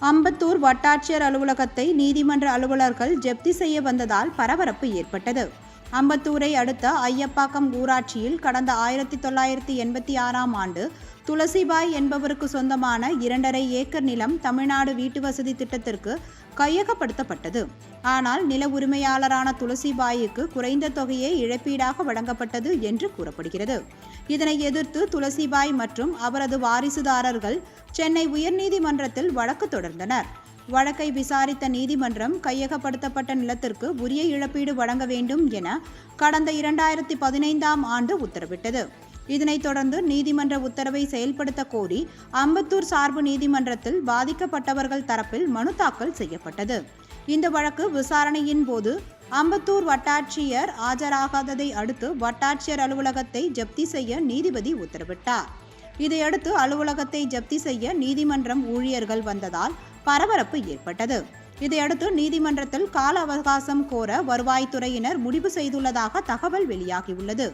அம்பத்தூர் வட்டாட்சியர் அலுவலகத்தை நீதிமன்ற அலுவலர்கள் ஜப்தி செய்ய வந்ததால் பரபரப்பு ஏற்பட்டது. அம்பத்தூரை அடுத்த ஐயப்பாக்கம் ஊராட்சியில் கடந்த ஆயிரத்தி தொள்ளாயிரத்தி எண்பத்தி ஆறாம் ஆண்டு துளசிபாய் என்பவருக்கு சொந்தமான இரண்டரை ஏக்கர் நிலம் தமிழ்நாடு வீட்டு வசதி திட்டத்திற்கு கையகப்படுத்தப்பட்டது. ஆனால் நில உரிமையாளரான துளசிபாய்க்கு குறைந்த தொகையே இழப்பீடாக வழங்கப்பட்டது என்று கூறப்படுகிறது. இதனை எதிர்த்து துளசிபாய் மற்றும் அவரது வாரிசுதாரர்கள் சென்னை உயர்நீதிமன்றத்தில் வழக்கு தொடர்ந்தனர். வழக்கை விசாரித்த நீதிமன்றம் கையகப்படுத்தப்பட்ட நிலத்திற்கு உரிய இழப்பீடு வழங்க வேண்டும் என கடந்த இரண்டாயிரத்தி பதினைந்தாம் ஆண்டு உத்தரவிட்டது. இதனைத் தொடர்ந்து நீதிமன்ற உத்தரவை செயல்படுத்த கோரி அம்பத்தூர் சார்பு நீதிமன்றத்தில் பாதிக்கப்பட்டவர்கள் தரப்பில் மனு தாக்கல் செய்யப்பட்டது. இந்த வழக்கு விசாரணையின் போது அம்பத்தூர் வட்டாட்சியர் ஆஜராகாததை அடுத்து வட்டாட்சியர் அலுவலகத்தை ஜப்தி செய்ய நீதிபதி உத்தரவிட்டார். இதையடுத்து அலுவலகத்தை ஜப்தி செய்ய நீதிமன்றம் ஊழியர்கள் வந்ததால் பரபரப்பு ஏற்பட்டது. இதையடுத்து நீதிமன்றத்தில் கால அவகாசம் கோர வருவாய்த்துறையினர் முடிவு செய்துள்ளதாக தகவல் வெளியாகியுள்ளது.